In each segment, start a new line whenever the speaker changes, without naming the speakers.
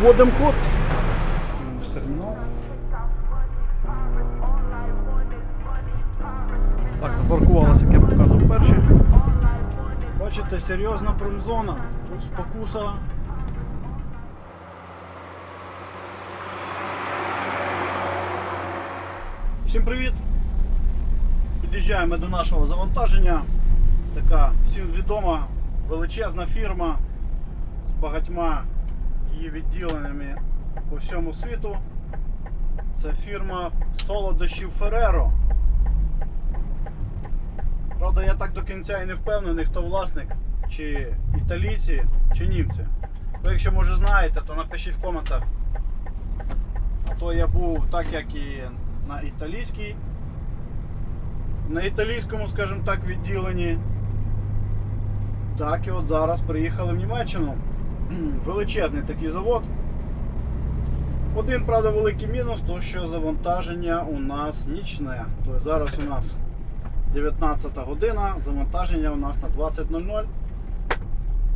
вводимо код. Термінал. Так, запаркувалася, як я показував перші. Бачите, серйозна промзона. Тут спокуса. Всім привіт! Під'їжджаємо до нашого завантаження. Така всім відома величезна фірма з багатьма її відділеннями по всьому світу. Це фірма солодощів Ferrero. Правда, я так до кінця і не впевнений, хто власник, чи італійці, чи німці. Ви якщо може знаєте, то напишіть в коментах. А то я був так, як і на італійській, на італійському, скажімо так, відділенні. Так і от зараз приїхали в Німеччину. Величезний такий завод. Один, правда, великий мінус, то що завантаження у нас нічне. Тобто зараз у нас 19 година, завантаження у нас на 20.00.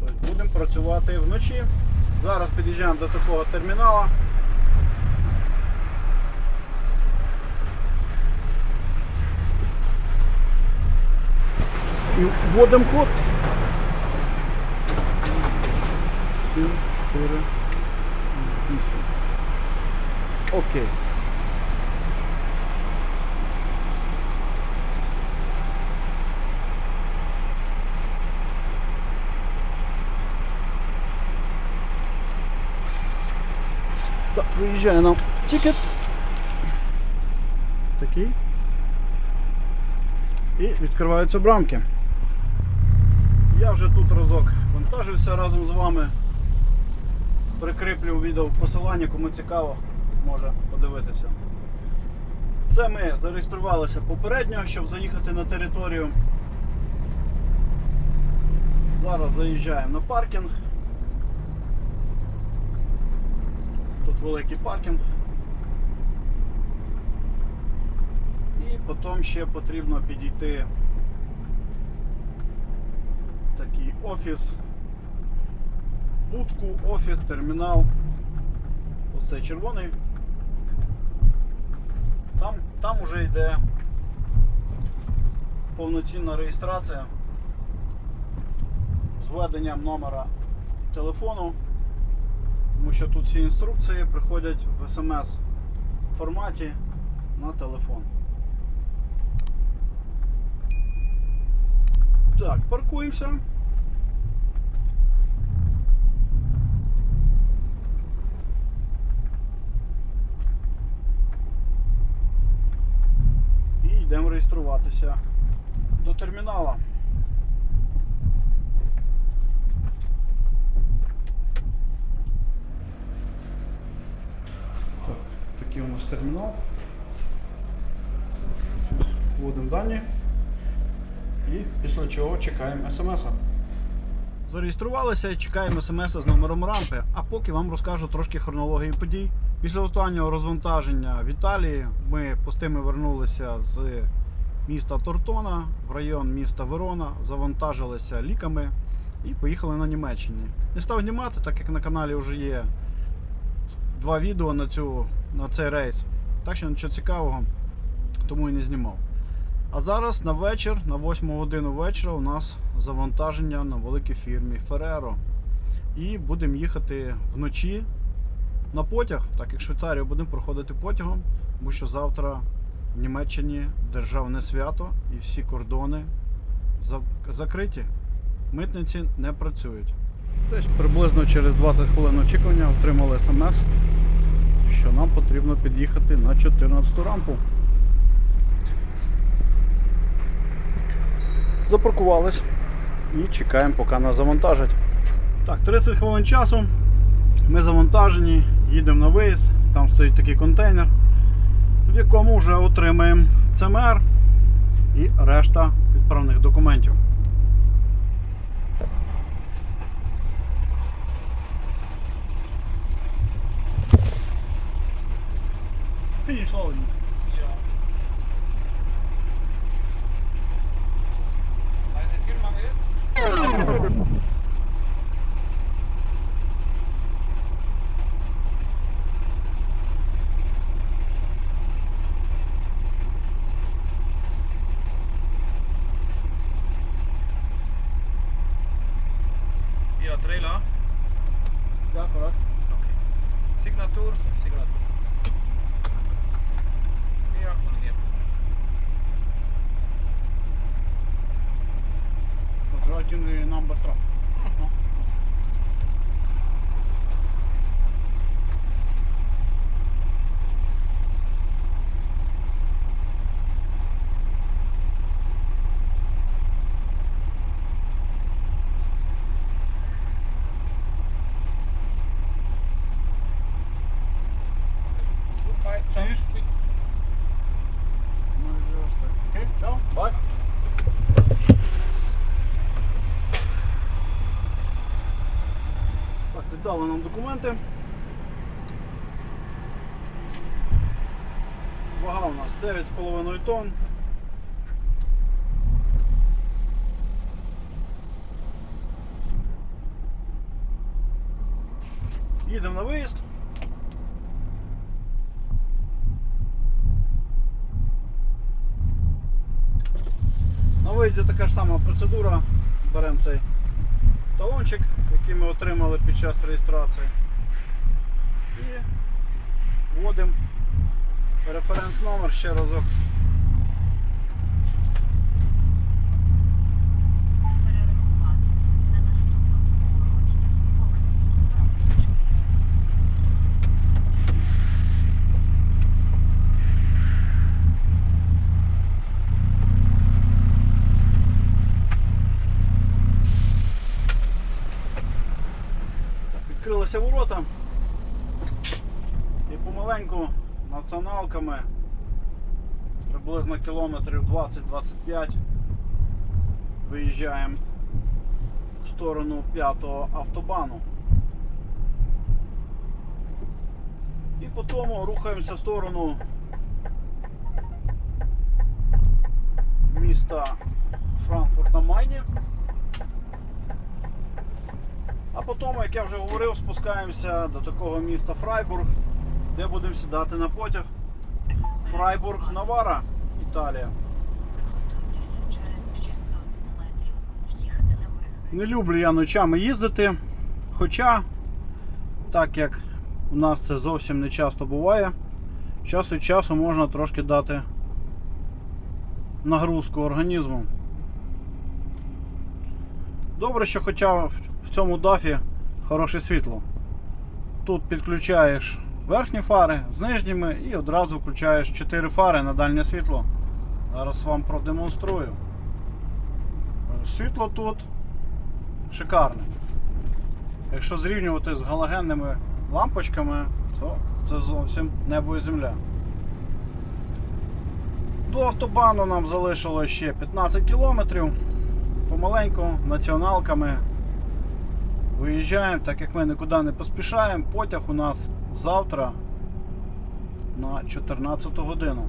Тобто будемо працювати вночі. Зараз під'їжджаємо до такого термінала. І вводимо код. 7, 4, 8. Окей. Так, виїжджає нам тікет. Такий. І відкриваються брамки. Я вже тут разок вантажився разом з вами. Прикріплю відео в посиланні, кому цікаво, може подивитися. Це ми зареєструвалися попередньо, щоб заїхати на територію. Зараз заїжджаємо на паркінг. Тут великий паркінг. І потім ще потрібно підійти такий офіс, будку, офіс, термінал. Оце червоний. Там, там уже йде повноцінна реєстрація з введенням номера телефону, тому що тут всі інструкції приходять в смс форматі на телефон. Так, паркуємося. І йдемо реєструватися до термінала. Так, такий у нас термінал. Вводимо дані. І після чого чекаємо смс. Зареєструвалися чекаємо смс з номером рампи. А поки вам розкажу трошки хронології подій. Після останнього розвантаження в Італії ми пустими вернулися з міста Тортона в район міста Верона, завантажилися ліками і поїхали на Німеччині. Не став знімати, так як на каналі вже є два відео на, цю, на цей рейс. Так що нічого цікавого, тому і не знімав. А зараз на вечір, на 8 годину вечора, у нас завантаження на великій фірмі Ferrero. І будемо їхати вночі на потяг, так як Швейцарію будемо проходити потягом, тому що завтра в Німеччині державне свято і всі кордони закриті. Митниці не працюють. Десь приблизно через 20 хвилин очікування отримали смс, що нам потрібно під'їхати на 14 рампу. Запаркувались і чекаємо, поки нас завантажать. Так, 30 хвилин часу. Ми завантажені, їдемо на виїзд, там стоїть такий контейнер, в якому вже отримаємо ЦМР і решта відправних документів. number truck. Документи. Вага у нас 9,5 тонн. Їдемо на виїзд. На виїзді така ж сама процедура. Беремо цей талончик, який ми отримали під час реєстрації. І вводимо референс номер ще разок. Відкрилися ворота. І помаленьку націоналками приблизно кілометрів 20-25 виїжджаємо в сторону 5-го автобану. І потім рухаємося в сторону міста Франкфурт на Майні. А потім, як я вже говорив, спускаємося до такого міста Фрайбург, де будемо сідати на потяг. Фрайбург Навара, Італія.
Приготуйтеся через 600 метрів в'їхати на перехрестя.
Не люблю я ночами їздити. Хоча, так як у нас це зовсім не часто буває, час від часу можна трошки дати нагрузку організму. Добре, що хоча в цьому дафі хороше світло. Тут підключаєш верхні фари з нижніми і одразу включаєш 4 фари на дальнє світло. Зараз вам продемонструю. Світло тут шикарне. Якщо зрівнювати з галогенними лампочками, то це зовсім небо і земля. До автобану нам залишилось ще 15 кілометрів. Помаленьку націоналками виїжджаємо, так як ми нікуди не поспішаємо. Потяг у нас завтра на 14 годину.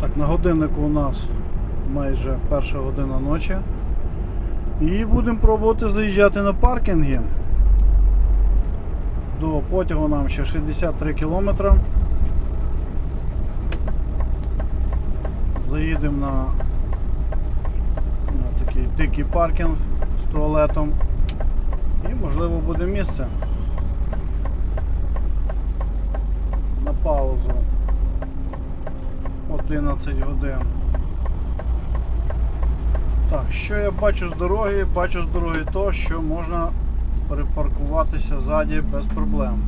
Так, на годиннику у нас майже перша година ночі. І будемо пробувати заїжджати на паркінги. До потягу нам ще 63 кілометри. Заїдемо на, на такий дикий паркінг з туалетом. І можливо буде місце. На паузу. 11 годин. Так, що я бачу з дороги? Бачу з дороги то, що можна перепаркуватися ззаді без проблем.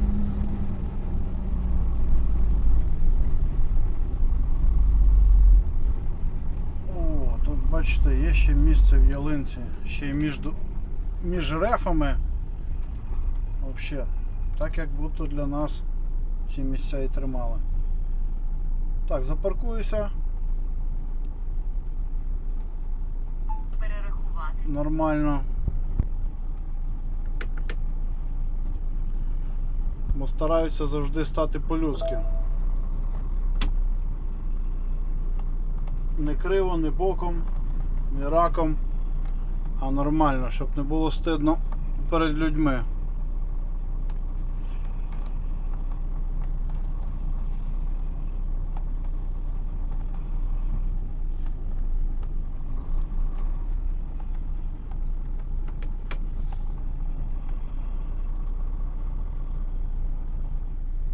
О, тут бачите, є ще місце в ялинці, ще й між, між рефами. Взагалі, так як будто для нас ці місця і тримали. Так, запаркуюся.
Перерахувати.
нормально. Бо стараються завжди стати по-людськи. Не криво, не боком, не раком, а нормально, щоб не було стидно перед людьми.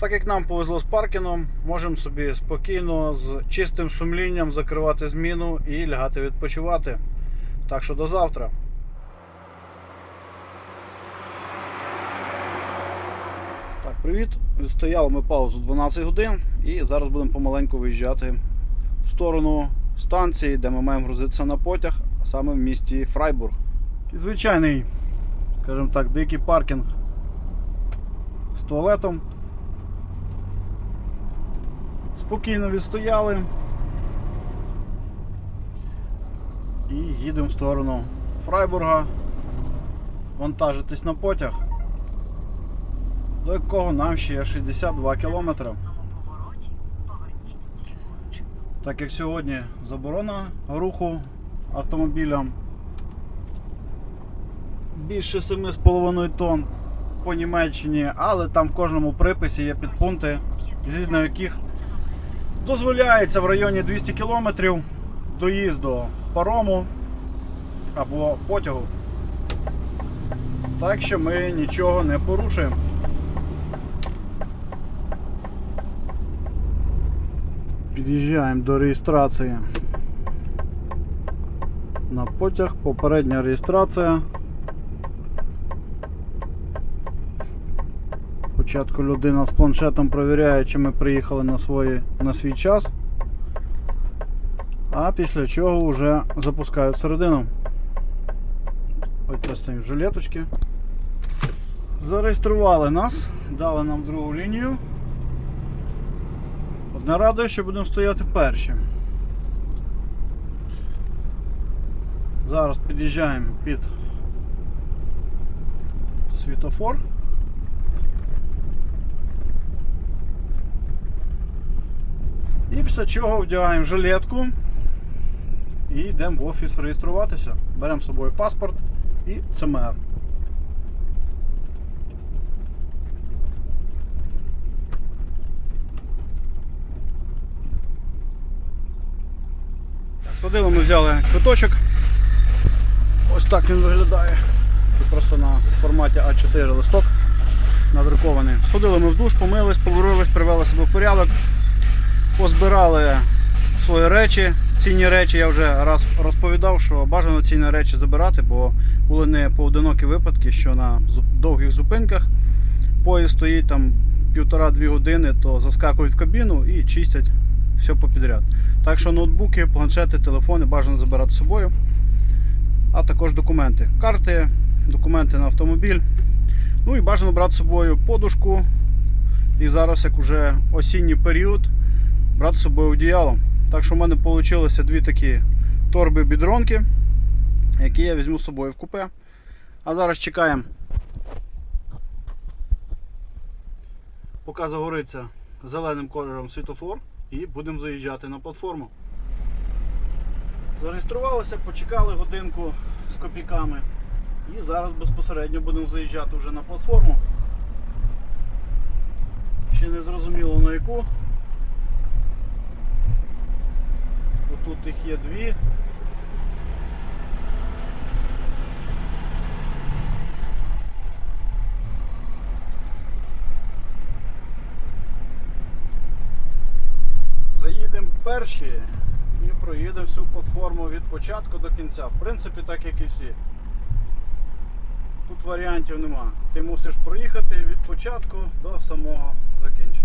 Так як нам повезло з паркінгом, можемо собі спокійно з чистим сумлінням закривати зміну і лягати відпочивати. Так що до завтра. Так, привіт. Відстояли ми паузу 12 годин і зараз будемо помаленьку виїжджати в сторону станції, де ми маємо грузитися на потяг, а саме в місті Фрайбург. Звичайний, скажімо так, дикий паркінг з туалетом. Спокійно відстояли. І їдемо в сторону Фрайбурга. Вантажитись на потяг, до якого нам ще є 62
На
кілометри. Так як сьогодні заборона руху автомобілям більше 7,5 тонн по Німеччині, але там в кожному приписі є підпункти, згідно яких дозволяється в районі 200 км доїзду парому або потягу. Так що ми нічого не порушуємо. Під'їжджаємо до реєстрації. На потяг попередня реєстрація. Спочатку людина з планшетом перевіряє, чи ми приїхали на, свої, на свій час. А після чого вже запускають всередину. Ось в жилеточки. Зареєстрували нас, дали нам другу лінію. Одне радує, що будемо стояти перші. Зараз під'їжджаємо під світофор. І після чого вдягаємо жилетку і йдемо в офіс реєструватися. Беремо з собою паспорт і ЦМР. Сходили, ми взяли квиточок. Ось так він виглядає. Тут просто на форматі А4 листок надрукований. Сходили ми в душ, помились, повернулись, привели себе в порядок, позбирали свої речі. Цінні речі я вже раз розповідав, що бажано цінні речі забирати, бо були не поодинокі випадки, що на довгих зупинках поїзд стоїть там півтора-дві години, то заскакують в кабіну і чистять все попідряд. Так що ноутбуки, планшети, телефони бажано забирати з собою. А також документи. Карти, документи на автомобіль. Ну і бажано брати з собою подушку. І зараз, як уже осінній період, брати з собою одіяло. Так що в мене вийшло дві такі торби бідронки, які я візьму з собою в купе. А зараз чекаємо. Поки загориться зеленим кольором світофор і будемо заїжджати на платформу. Зареєструвалися, почекали годинку з копійками. І зараз безпосередньо будемо заїжджати вже на платформу. Ще не зрозуміло на яку. Отут їх є дві. Заїдемо перші і проїдемо всю платформу від початку до кінця. В принципі, так як і всі. Тут варіантів нема. Ти мусиш проїхати від початку до самого закінчення.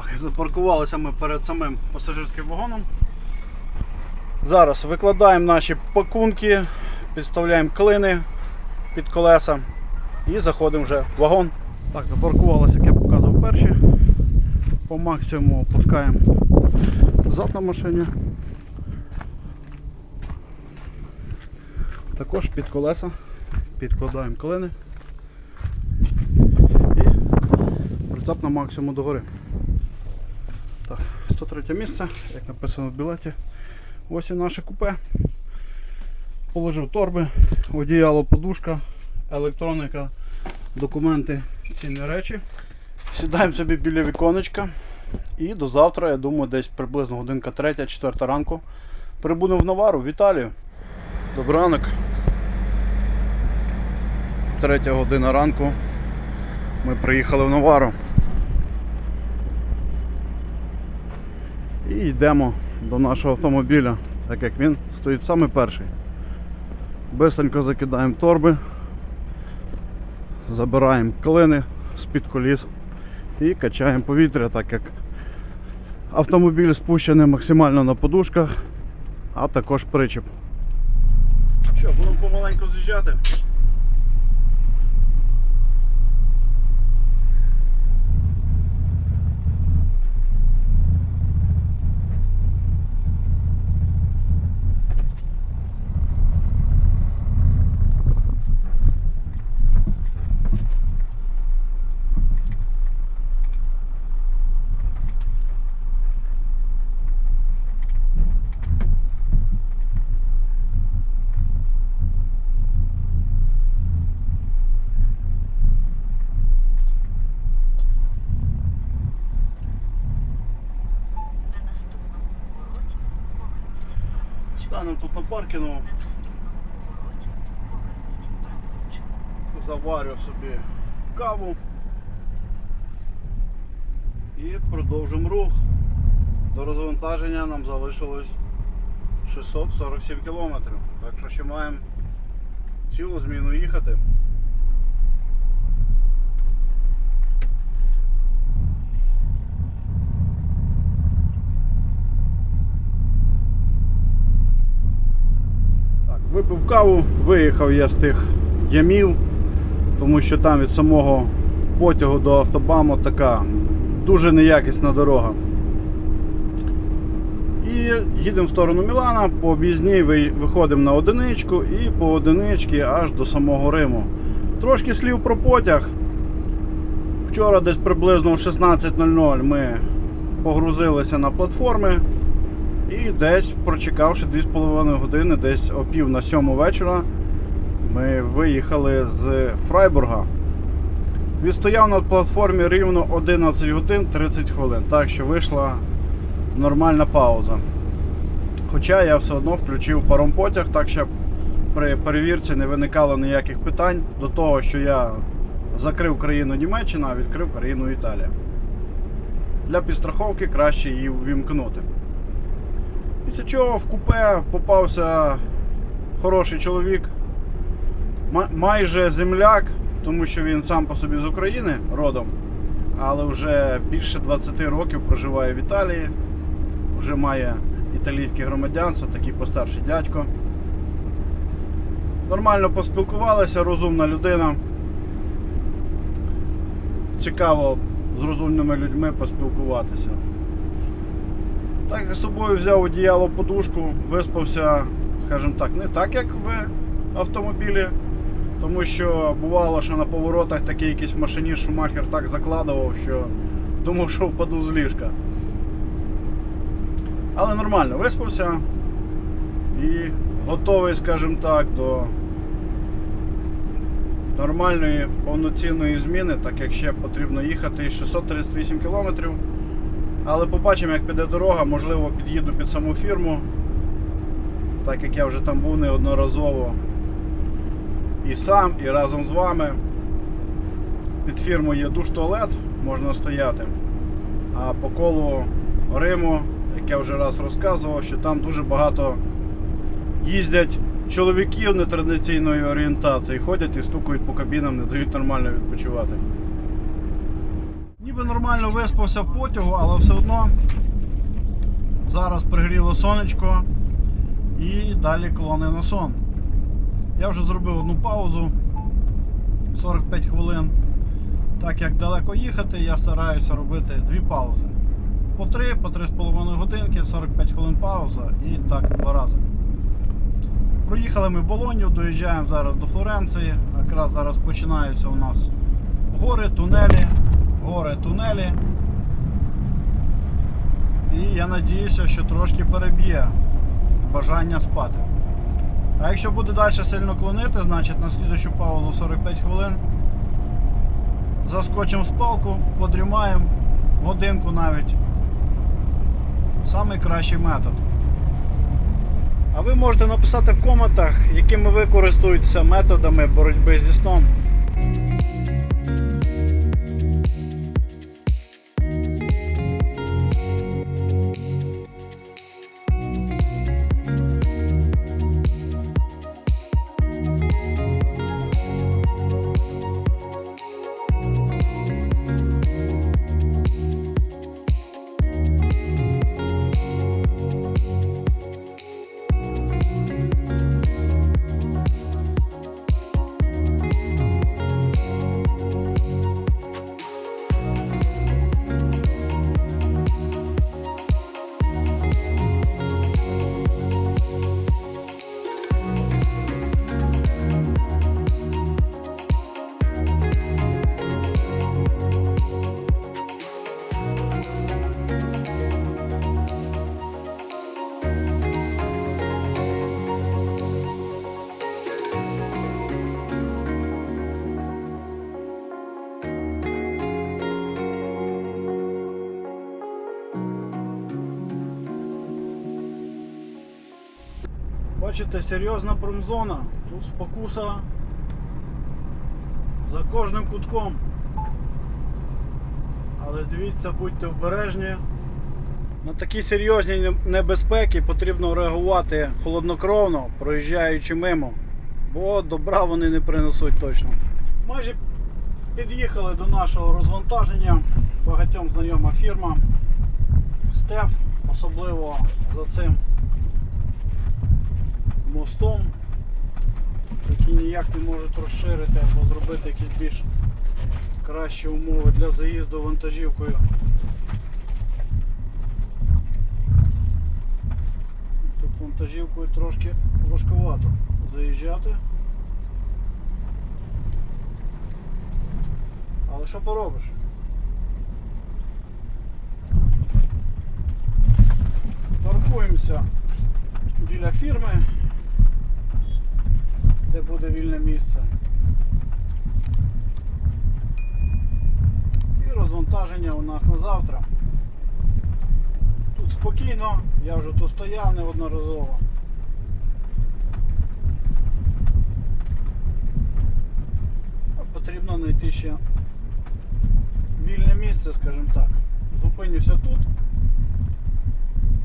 Так, запаркувалися ми перед самим пасажирським вагоном. Зараз викладаємо наші пакунки, підставляємо клини під колеса і заходимо вже в вагон. Так, запаркувалися, як я показував перші. По максимуму опускаємо зад на машині. Також під колеса підкладаємо клини і прицеп на максимум догори. Так, 103 місце, як написано в білеті. Ось і наше купе. Положив торби, одіяло, подушка, електроніка, документи, цінні речі. Сідаємо собі біля віконечка. І до завтра, я думаю, десь приблизно годинка 3-4 ранку прибудемо в Навару, в Італію. Добрий ранок. Третя година ранку. Ми приїхали в Навару. І йдемо до нашого автомобіля, так як він стоїть саме перший. Бисенько закидаємо торби, забираємо клини з-під коліс і качаємо повітря, так як автомобіль спущений максимально на подушках, а також причіп. Що, будемо помаленьку з'їжджати?
Праворуч.
заварю собі каву і продовжимо рух. До розвантаження нам залишилось 647 кілометрів. Так що ще маємо цілу зміну їхати. Так, випив каву, виїхав я з тих ямів, тому що там від самого потягу до автобаму така дуже неякісна дорога. І їдемо в сторону Мілана, по об'їзній виходимо на одиничку і по одиничці аж до самого Риму. Трошки слів про потяг. Вчора десь приблизно о 16.00 ми погрузилися на платформи. І десь, прочекавши 2,5 години, десь о пів на сьому вечора, ми виїхали з Фрайбурга. Відстояв на платформі рівно 11 годин 30 хвилин, так що вийшла нормальна пауза. Хоча я все одно включив паромпотяг, так щоб при перевірці не виникало ніяких питань до того, що я закрив країну Німеччина, а відкрив країну Італія. Для підстраховки краще її увімкнути. Після чого в купе попався хороший чоловік, майже земляк, тому що він сам по собі з України родом, але вже більше 20 років проживає в Італії, вже має італійське громадянство, такий постарший дядько. Нормально поспілкувалися, розумна людина. Цікаво з розумними людьми поспілкуватися. Так з собою взяв одіяло подушку, виспався, скажімо так, не так, як в автомобілі. Тому що бувало, що на поворотах такий якийсь машиніст Шумахер так закладував, що думав, що впаду з ліжка. Але нормально виспався і готовий, скажімо так, до нормальної повноцінної зміни, так як ще потрібно їхати 638 кілометрів. Але побачимо, як піде дорога, можливо, під'їду під саму фірму, так як я вже там був неодноразово. І сам, і разом з вами. Під фірмою є душ-туалет, можна стояти. А по колу Риму, як я вже раз розказував, що там дуже багато їздять чоловіків нетрадиційної орієнтації, ходять і стукають по кабінам, не дають нормально відпочивати. Ніби нормально виспався в потягу, але все одно зараз пригріло сонечко і далі колони на сон. Я вже зробив одну паузу 45 хвилин. Так як далеко їхати, я стараюся робити дві паузи. По 3, по 3,5 годинки, 45 хвилин пауза і так два рази. Проїхали ми Болонью, доїжджаємо зараз до Флоренції. Якраз зараз починаються у нас гори, тунелі, гори, тунелі. І я надіюся, що трошки переб'є бажання спати. А якщо буде далі сильно клонити, значить на слідущу паузу 45 хвилин. Заскочимо з палку, подрімаємо годинку навіть. Самий кращий метод. А ви можете написати в коментах, якими ви користуєтеся методами боротьби зі сном. Бачите, серйозна промзона. Тут спокуса за кожним кутком. Але дивіться, будьте обережні. На такі серйозні небезпеки потрібно реагувати холоднокровно, проїжджаючи мимо, бо добра вони не принесуть точно. Майже під'їхали до нашого розвантаження. Багатьом знайома фірма. Стеф, особливо за цим мостом, який ніяк не можуть розширити або зробити якісь більш кращі умови для заїзду вантажівкою. Тут вантажівкою трошки важкувато заїжджати. Але що поробиш? Паркуємося біля фірми, де буде вільне місце. І розвантаження у нас на завтра. Тут спокійно, я вже тут стояв неодноразово. Потрібно знайти ще вільне місце, скажімо так. Зупинюся тут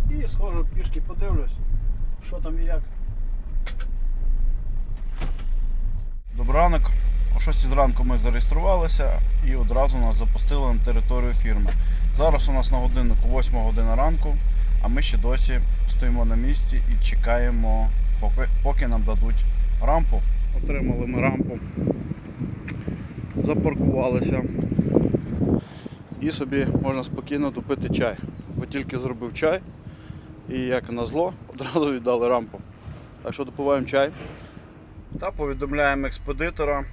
і схожу пішки подивлюсь, що там і як. Добрий ранок. О 6 зранку ми зареєструвалися і одразу нас запустили на територію фірми. Зараз у нас на годиннику 8 година ранку, а ми ще досі стоїмо на місці і чекаємо, поки, поки нам дадуть рампу. Отримали ми рампу, запаркувалися і собі можна спокійно допити чай. Бо тільки зробив чай і як назло, одразу віддали рампу. Так що допиваємо чай та повідомляємо експедитора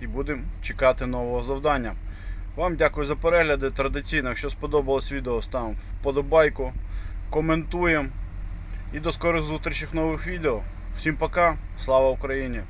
і будемо чекати нового завдання. Вам дякую за перегляди. Традиційно, якщо сподобалось відео, ставимо вподобайку, коментуємо. І до скорих зустрічей нових відео. Всім пока, слава Україні!